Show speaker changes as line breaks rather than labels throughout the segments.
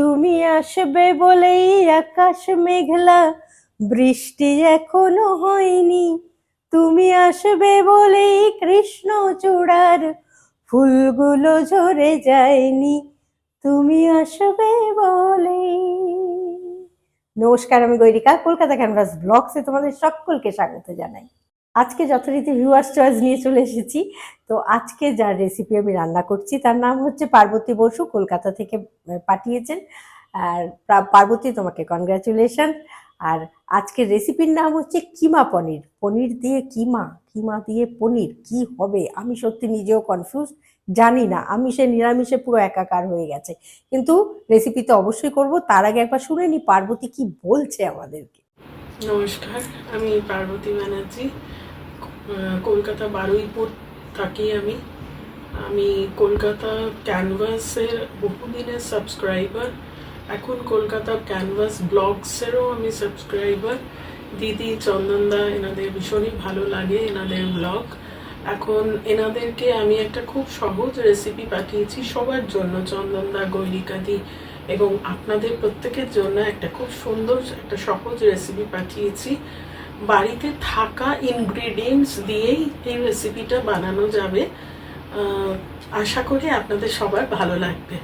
তুমি আসবে বলেই আকাশ মেঘলা, বৃষ্টি এখনও হয়নি। তুমি আসবে বলেই কৃষ্ণ চূড়ার, ফুলগুলো ঝরে যায়নি। তুমি আসবে বলেই। নমস্কার, আমি গৈরিকা, কলকাতা ক্যানভাস ব্লগসে তোমাদের সকলকে স্বাগত জানাই। আজকে যথারীতি ভিউয়ার্স চয়েস নিয়ে চলে এসেছি। তো আজকে যার রেসিপি আমি রান্না করছি, তার নাম হচ্ছে পার্বতী বসু, কলকাতা থেকে পাঠিয়েছেন। আর পার্বতী, তোমাকে কনগ্রাচুলেশন আর আজকের রেসিপির নাম হচ্ছে কিমা পনির। পনির দিয়ে কিমা? কিমা দিয়ে পনির? কি হবে? আমি সত্যি নিজেও কনফিউজ জানি না। আমি সে নিরামিষে পুরো একাকার হয়ে গেছে। কিন্তু রেসিপি তো অবশ্যই করব। তার আগে একবার শুনে নি পার্বতী কি বলছে আমাদেরকে।
নমস্কার, আমি পার্বতী ব্যানার্জি। কলকাতা বারুইপুর থাকি আমি। আমি কলকাতা ক্যানভাসের বহুদিনের সাবস্ক্রাইবার। এখন কলকাতা ক্যানভাস ব্লগসেরও আমি সাবস্ক্রাইবার। দিদি চন্দনদা এনাদের ভীষণই ভালো লাগে এনাদের ব্লগ। এখন এনাদেরকে আমি একটা খুব সহজ রেসিপি পাঠিয়েছি সবার জন্য। চন্দনদা গৈরিকাদি এবং আপনাদের প্রত্যেকের জন্য একটা খুব সুন্দর, একটা সহজ রেসিপি পাঠিয়েছি। বাড়িতে থাকা ইনগ্রিডিয়েন্টস দিয়েই এই রেসিপিটা বানানো যাবে। আশা করি আপনাদের সবার ভালো লাগবে।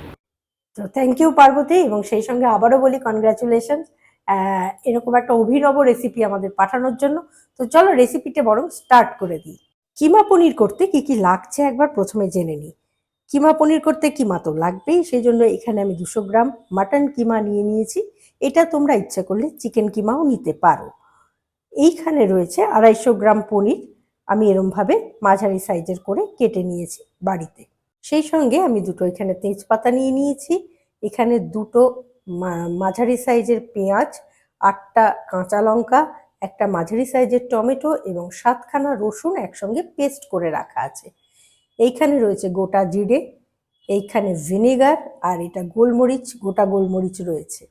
তো থ্যাংক ইউ পার্বতী, এবং সেই সঙ্গে আবারও বলি কনগ্রাচুলেশন এরকম একটা অভিনব রেসিপি আমাদের পাঠানোর জন্য। তো চলো রেসিপিটা বরং স্টার্ট করে দিই। কিমা পনির করতে কি কি লাগছে একবার প্রথমে জেনে নিই। কিমা পনির করতে কিমা তো লাগবেই সেই জন্য এখানে আমি দুশো গ্রাম মাটন কিমা নিয়ে নিয়েছি। এটা তোমরা ইচ্ছা করলে চিকেন কিমাও নিতে পারো। এইখানে রয়েছে আড়াইশো গ্রাম পনির আমি এরমভাবে মাঝারি সাইজের করে কেটে নিয়েছি বাড়িতে। সেই সঙ্গে আমি দুটো এখানে তেজপাতা নিয়ে নিয়েছি। এখানে দুটো মাঝারি সাইজের পেঁয়াজ, আটটা কাঁচা লঙ্কা, একটা মাঝারি সাইজের টমেটো এবং সাতখানা রসুন একসঙ্গে পেস্ট করে রাখা আছে। এইখানে রয়েছে গোটা জিরে, এইখানে ভিনেগার আর এটা গোলমরিচ, গোটা গোলমরিচ রয়েছে।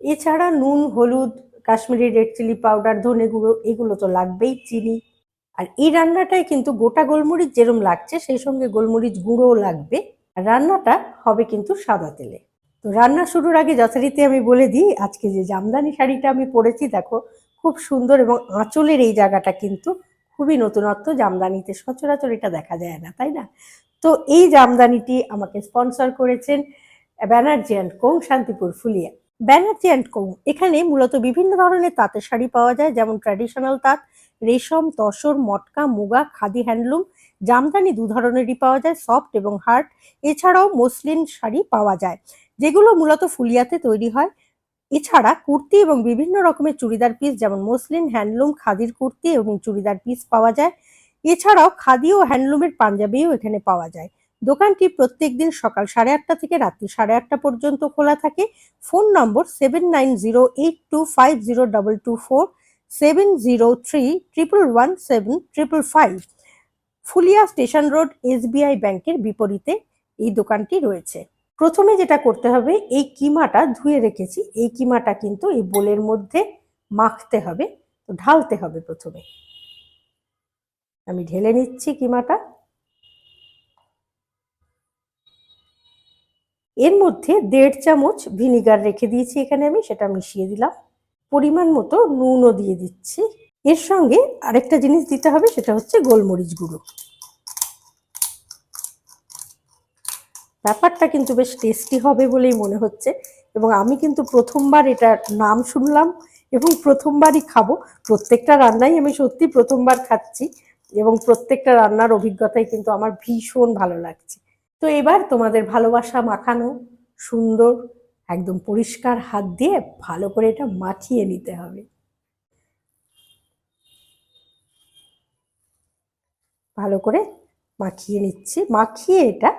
এছাড়া নুন, হলুদ, কাশ্মীরি রেড চিলি পাউডার, ধনে গুঁড়ো, এগুলো তো লাগবেই, চিনি। আর এই রান্নাটায় কিন্তু গোটা গোলমরিচ যেরম লাগছে, সেই সঙ্গে গোলমরিচ গুঁড়োও লাগবে। আর রান্নাটা হবে কিন্তু সাদা তেলে। তো রান্না শুরুর আগে যথারীতি আমি বলে দিই, আজকে যে জামদানি শাড়িটা আমি পরেছি, দেখো, খুব সুন্দর এবং আঁচলের এই জায়গাটা কিন্তু খুবই নতুনত্ব, জামদানিতে সচরাচর এটা দেখা যায় না, তাই না? তো এই জামদানিটি আমাকে স্পন্সর করেছেন Banerjee and co Shantipur Phulia. Banerjee and co, এখানে মূলত বিভিন্ন ধরনের তাঁতের শাড়ি পাওয়া যায়, যেমন ট্র্যাডিশনাল তাঁত, রেশম, তসর, মটকা, মুগা, খাদি হ্যান্ডলুম, জামদানি দু ধরনেরই পাওয়া যায়, সফট এবং হার্ড। এছাড়াও মসলিন শাড়ি পাওয়া যায়, যেগুলো মূলত ফুলিয়াতে তৈরি হয়। এছাড়া কুর্তি এবং বিভিন্ন রকমের চুড়িদার পিস যেমন মসলিন, হ্যান্ডলুম, খাদির কুর্তি এবং চুড়িদার পিস পাওয়া যায়। এছাড়াও খাদি ও হ্যান্ডলুমের পাঞ্জাবিও এখানে পাওয়া যায়। দোকানটি প্রত্যেক দিন সকাল সাড়ে আটটা থেকে রাত্রি সাড়ে আটটা পর্যন্ত খোলা থাকে। Phone number seven nine zero eight two five zero double two four, seven zero three triple one seven triple five. Phulia station road SBI ব্যাংকের বিপরীতে এই দোকানটি রয়েছে। প্রথমে যেটা করতে হবে, এই কিমাটা ধুয়ে রেখেছি। এই কিমাটা কিন্তু এই বোলের মধ্যে মাখতে হবে, তো ঢালতে হবে প্রথমে। আমি ঢেলে নিচ্ছি কিমাটা। এর মধ্যে দেড় চামচ ভিনিগার রেখে দিয়েছি এখানে আমি, সেটা মিশিয়ে দিলাম। পরিমাণ মতো নুনও দিয়ে দিচ্ছি। এর সঙ্গে আরেকটা জিনিস দিতে হবে, সেটা হচ্ছে গোলমরিচ গুঁড়ো। ব্যাপারটা কিন্তু বেশ টেস্টি হবে বলেই মনে হচ্ছে এবং আমি কিন্তু প্রথমবার এটার নাম শুনলাম এবং প্রথমবারই খাব। প্রত্যেকটা রান্নাই আমি সত্যি প্রথমবার খাচ্ছি এবং প্রত্যেকটা রান্নার অভিজ্ঞতাই কিন্তু আমার ভীষণ ভালো লাগছে। তো এবার তোমাদের ভালোবাসা মাখানো, সুন্দর, একদম পরিষ্কার হাত দিয়ে ভালো করে এটা মাখিয়ে নিতে হবে। ভালো করে মাখিয়ে নিচ্ছি। মাখিয়ে এটা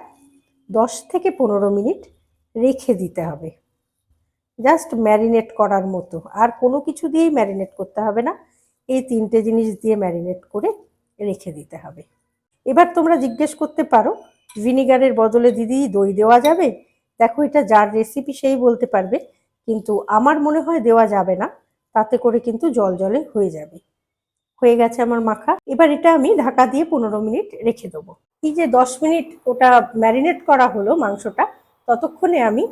দশ থেকে পনেরো মিনিট রেখে দিতে হবে। জাস্ট ম্যারিনেট করার মতো। আর কোনো কিছু দিয়েই ম্যারিনেট করতে হবে না। এই তিনটে জিনিস দিয়ে ম্যারিনেট করে রেখে দিতে হবে। এবার তোমরা জিজ্ঞেস করতে পারো ভিনিগারের বদলে দিদি দই দেওয়া যাবে? দেখো, এটা যার রেসিপি সেই বলতে পারবে। কিন্তু আমার মনে হয় দেওয়া যাবে না। তাতে করে কিন্তু জল জলে হয়ে যাবে। হয়ে গেছে আমার মাখা। এবার এটা আমি ঢাকা দিয়ে পনেরো মিনিট রেখে দেবো। এই যে দশ মিনিট ওটা ম্যারিনেট করা হলো মাংসটা, ততক্ষণে আমি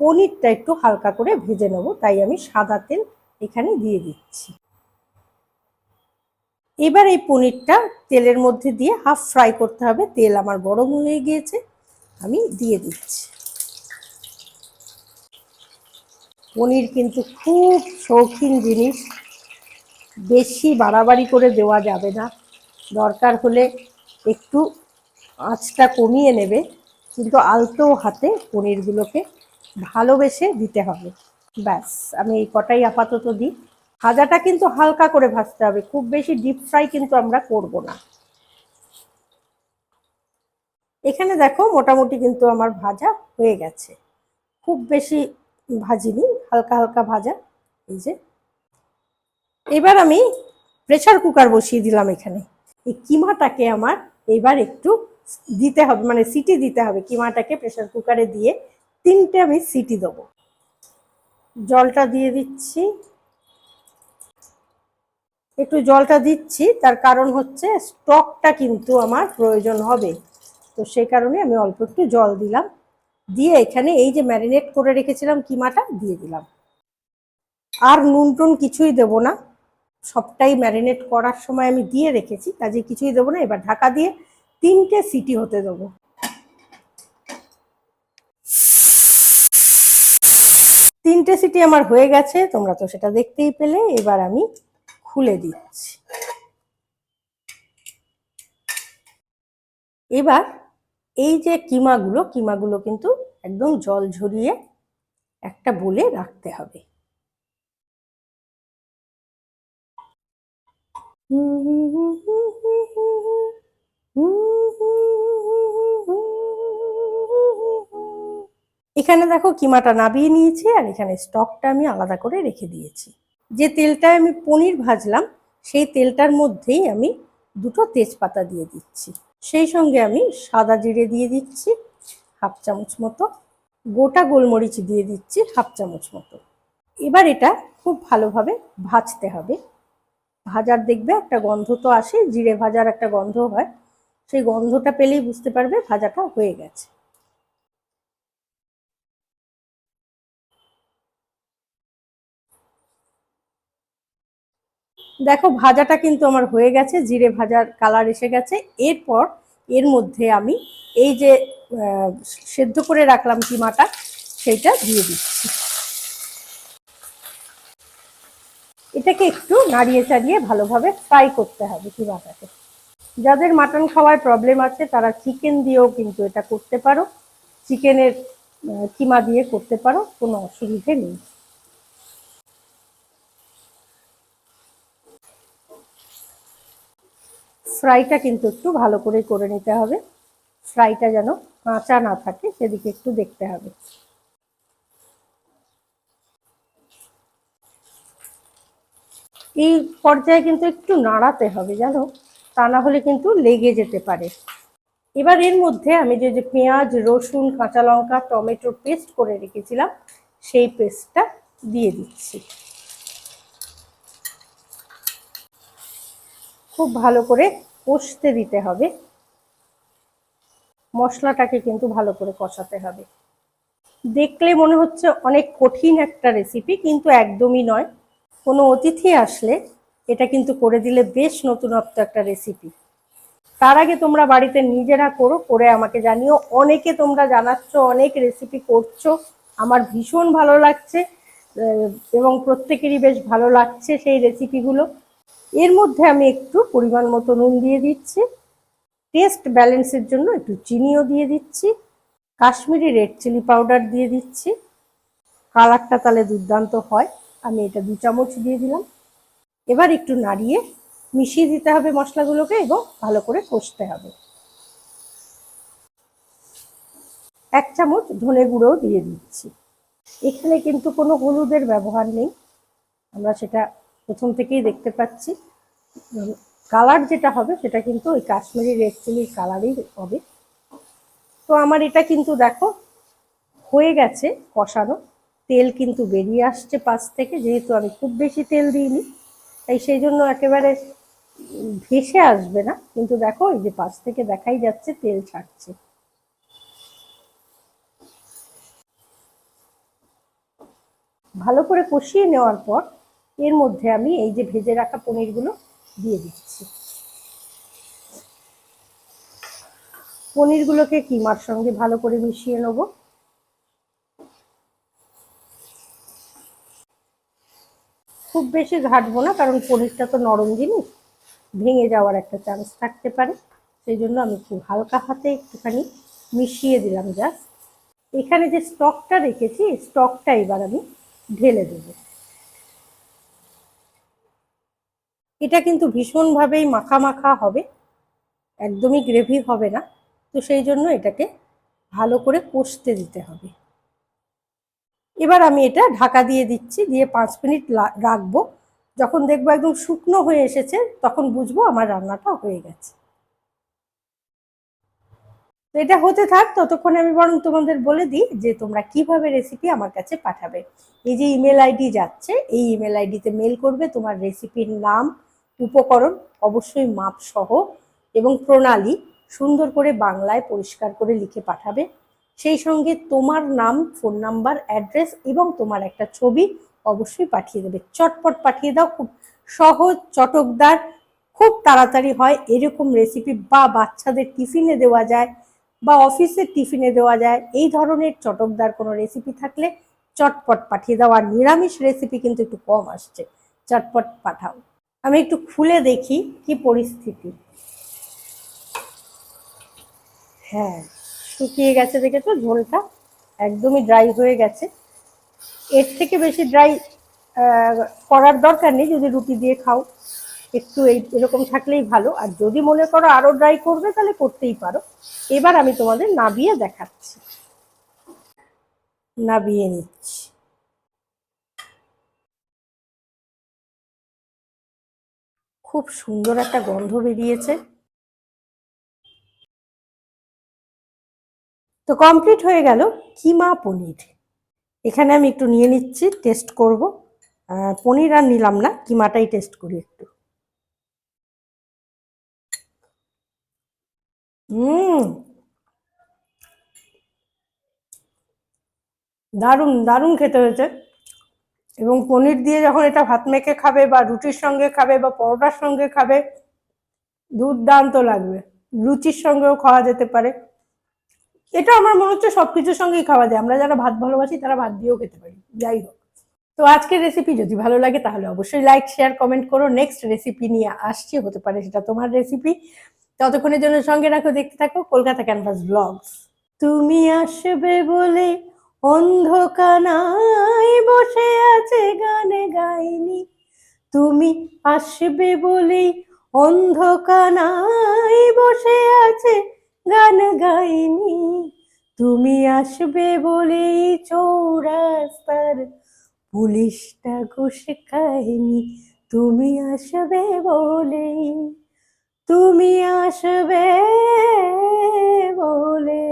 পনিরটা একটু হালকা করে ভেজে নেব, তাই আমি সাদা তেল এখানে দিয়ে দিচ্ছি। এবার এই পনিরটা তেলের মধ্যে দিয়ে হাফ ফ্রাই করতে হবে, তেল আমার গরম হয়ে গিয়েছে, আমি দিয়ে দিচ্ছি। পনির কিন্তু খুব শৌখিন জিনিস বেশি বাড়াবাড়ি করে দেওয়া যাবে না। দরকার হলে একটু আঁচটা কমিয়ে নেবে, কিন্তু আলতো হাতে পনিরগুলোকে ভালোবেসে দিতে হবে। ব্যাস, আমি এই কটাই আপাতত দিই। ভাজাটা কিন্তু হালকা করে ভাজতে হবে, খুব বেশি ডিপ ফ্রাই কিন্তু আমরা করব না। এখানে দেখো মোটামুটি কিন্তু আমার ভাজা হয়ে গেছে। খুব বেশি ভাজিনি, হালকা হালকা ভাজা, এই যে এবার আমি প্রেসার কুকার বসিয়ে দিলাম এখানে। এই কিমাটাকে আমার এবার একটু দিতে হবে মানে সিটি দিতে হবে। কিমাটাকে প্রেসার কুকারে দিয়ে তিনটে আমি সিটি দেবো। জলটা দিয়ে দিচ্ছি। একটু জলটা দিচ্ছি, তার কারণ হচ্ছে স্টকটা কিন্তু আমার প্রয়োজন হবে। তো সেই কারণে আমি অল্প একটু জল দিলাম। দিয়ে এখানে এই যে ম্যারিনেট করে রেখেছিলাম কিমাটা, দিয়ে দিলাম। আর নুন টুন কিছুই দেবো না। সবটাই ম্যারিনেট করার সময় আমি দিয়ে রেখেছি, কাজে কিছুই দেবো না। এবার ঢাকা দিয়ে তিনটে সিটি হতে দেবো। তিনটে সিটি আমার হয়ে গেছে, তোমরা তো সেটা দেখতেই পেলে। এবার আমি খুলে দিচ্ছি। এবার এই যে কিমাগুলো কিমাগুলো কিন্তু একদম জল ঝরিয়ে একটা বলে রাখতে হবে। এখানে দেখো কিমাটা নাবিয়ে নিয়েছি আর এখানে স্টকটা আমি আলাদা করে রেখে দিয়েছি। যে তেলটায় আমি পনির ভাজলাম, সেই তেলটার মধ্যেই আমি দুটো তেজপাতা দিয়ে দিচ্ছি। সেই সঙ্গে আমি সাদা জিরে দিয়ে দিচ্ছি, হাফ চামচ মতো। গোটা গোলমরিচ দিয়ে দিচ্ছি, হাফ চামচ মতো। এবার এটা খুব ভালোভাবে ভাজতে হবে। ভাজার দেখবে, একটা গন্ধ তো আসে, জিরে ভাজার একটা গন্ধ হয়। সেই গন্ধটা পেলেই বুঝতে পারবে ভাজাটা হয়ে গেছে। দেখো, ভাজাটা কিন্তু আমার হয়ে গেছে, জিরে ভাজার কালার এসে গেছে। এরপর, এর মধ্যে আমি এই যে সেদ্ধ করে রাখলাম কিমাটা, সেইটা দিয়ে দিচ্ছি। এটাকে একটু নাড়িয়ে চাড়িয়ে ভালোভাবে ফ্রাই করতে হবে কিমাটাকে যাদের মাটন খাওয়ার প্রবলেম আছে, তারা চিকেন দিয়েও কিন্তু এটা করতে পারো। চিকেনের কিমা দিয়ে করতে পারো, কোনো অসুবিধে নেই। ফ্রাইটা কিন্তু একটু ভালো করে করে নিতে হবে। ফ্রাইটা যেন কাঁচা না থাকে, সেদিকে একটু দেখতে হবে। এই পর্যায়ে কিন্তু একটু নাড়াতে হবে জানো? তা না হলে কিন্তু লেগে যেতে পারে। এবার এর মধ্যে আমি যে যে পেঁয়াজ, রসুন, কাঁচা লঙ্কা, টমেটো পেস্ট করে রেখেছিলাম, সেই পেস্টটা দিয়ে দিচ্ছি। খুব ভালো করে কষতে দিতে হবে। মশলাটাকে কিন্তু ভালো করে কষাতে হবে। দেখলে মনে হচ্ছে অনেক কঠিন একটা রেসিপি কিন্তু একদমই নয়। কোনো অতিথি আসলে এটা কিন্তু করে দিলে বেশ নতুনত্ব একটা রেসিপি তার আগে তোমরা বাড়িতে নিজেরা করো, করে আমাকে জানিও। অনেকে তোমরা জানাচ্ছ, অনেক রেসিপি করছ। আমার ভীষণ ভালো লাগছে এবং প্রত্যেকেরই বেশ ভালো লাগছে সেই রেসিপিগুলো এর মধ্যে আমি একটু পরিমাণ মতো নুন দিয়ে দিচ্ছি। টেস্ট ব্যালেন্সের জন্য একটু চিনিও দিয়ে দিচ্ছি। কাশ্মীরি রেড চিলি পাউডার দিয়ে দিচ্ছি। কালারটা তাহলে দুর্দান্ত হয়। আমি এটা দু চামচ দিয়ে দিলাম। এবার একটু নাড়িয়ে মিশিয়ে দিতে হবে মশলাগুলোকে এবং ভালো করে কষতে হবে। এক চামচ ধনে গুঁড়োও দিয়ে দিচ্ছি। এখানে কিন্তু কোনো হলুদের ব্যবহার নেই। আমরা সেটা প্রথম থেকেই দেখতে পাচ্ছি। কালার যেটা হবে সেটা কিন্তু ওই কাশ্মীরি রেড চিলির কালারই হবে। তো আমার এটা কিন্তু দেখো হয়ে গেছে কষানো। তেল কিন্তু বেরিয়ে আসছে পাশ থেকে, যেহেতু আমি খুব বেশি তেল দিইনি, তাই সেই জন্য একেবারে ভেসে আসবে না। কিন্তু দেখো, এই যে পাশ থেকে দেখাই যাচ্ছে তেল ছাড়ছে। ভালো করে কষিয়ে নেওয়ার পর এর মধ্যে আমি এই যে ভেজে রাখা পনিরগুলো দিয়ে দিচ্ছি। পনিরগুলোকে কিমার সঙ্গে ভালো করে মিশিয়ে নেব। খুব বেশি ঘাটবো না, কারণ পনিরটা তো নরম জিনিস, ভেঙে যাওয়ার একটা চান্স থাকতে পারে। সেই জন্য আমি খুব হালকা হাতে একটুখানি মিশিয়ে দিলাম জাস্ট এখানে যে স্টকটা রেখেছি স্টকটা এবার আমি ঢেলে দেব। এটা কিন্তু ভীষণভাবেই মাখা মাখা হবে, একদমই গ্রেভি হবে না। তো সেই জন্য এটাকে ভালো করে কষতে দিতে হবে। এবার আমি এটা ঢাকা দিয়ে দিচ্ছি, দিয়ে পাঁচ মিনিট রাখব। যখন দেখব একদম শুকনো হয়ে এসেছে, তখন বুঝব আমার রান্নাটা হয়ে গেছে। তো এটা হতে থাক, ততক্ষণে আমি বরং তোমাদের বলে দিই যে তোমরা কীভাবে রেসিপি আমার কাছে পাঠাবে। এই যে ইমেল আইডি যাচ্ছে, এই ইমেল আইডিতে মেল করবে, তোমার রেসিপির নাম, উপকরণ, অবশ্যই মাপ সহ এবং প্রণালী সুন্দর করে বাংলায় পরিষ্কার করে লিখে পাঠাবে। সেই সঙ্গে তোমার নাম ফোন নাম্বার অ্যাড্রেস এবং তোমার একটা ছবি অবশ্যই পাঠিয়ে দেবে। চটপট পাঠিয়ে দাও, খুব সহজ, চটকদার, খুব তাড়াতাড়ি হয়। এরকম রেসিপি বা বাচ্চাদের টিফিনে দেওয়া যায় বা অফিসের টিফিনে দেওয়া যায়, এই ধরনের চটকদার কোনো রেসিপি থাকলে চটপট পাঠিয়ে দাও। আর নিরামিষ রেসিপি কিন্তু একটু কম আসছে। চটপট পাঠাও। আমি একটু খুলে দেখি কি পরিস্থিতি। হ্যাঁ। শুকিয়ে গেছে দেখেছ? ঝোলটা একদমই ড্রাই হয়ে গেছে। এর থেকে বেশি ড্রাই করার দরকার নেই, যদি রুটি দিয়ে খাও। একটু এই, এরকম থাকলেই ভালো। আর যদি মনে করো আরও ড্রাই করবে, তাহলে করতেই পারো। এবার আমি তোমাদের নাবিয়ে দেখাচ্ছি। নাবিয়ে নিচ্ছি। খুব সুন্দর একটা গন্ধ বেরিয়েছে। তো কমপ্লিট হয়ে গেল কিমা পনির। এখানে আমি একটু নিয়ে নিচ্ছি টেস্ট করব। পনির আর নিলাম না, কিমাটাই টেস্ট করি একটু। হুম। দারুণ দারুণ খেতে হয়েছে। এবং পনির দিয়ে যখন এটা ভাত মেখে খাবে বা রুটির সঙ্গে খাবে বা পরোটার সঙ্গে খাবে, দুর্দান্ত লাগবে। লুচির সঙ্গেও খাওয়া যেতে পারে। এটা আমার মনে হচ্ছে সব কিছুর সঙ্গেই খাওয়া যায়। আমরা যারা ভাত ভালোবাসি, তারা ভাত দিয়েও খেতে পারি। যাই হোক। তো আজকের রেসিপি যদি ভালো লাগে, তাহলে অবশ্যই লাইক শেয়ার কমেন্ট করো। নেক্সট রেসিপি নিয়ে আসছি, হতে পারে সেটা তোমার রেসিপি ততক্ষণের জন্য সঙ্গে রাখো, দেখতে থাকো কলকাতা ক্যানভাস ব্লগস তুমি আসবে বলে অন্ধকানায় বসে আছে গানে গাইনি। তুমি আসবে বলেই অন্ধকানায় বসে আছে গান গাইনি। তুমি আসবে বলে চৌরাস্তার পুলিশটা ঘুষ খায়নি তুমি আসবে বলে তুমি আসবে বলে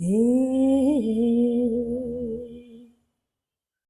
এ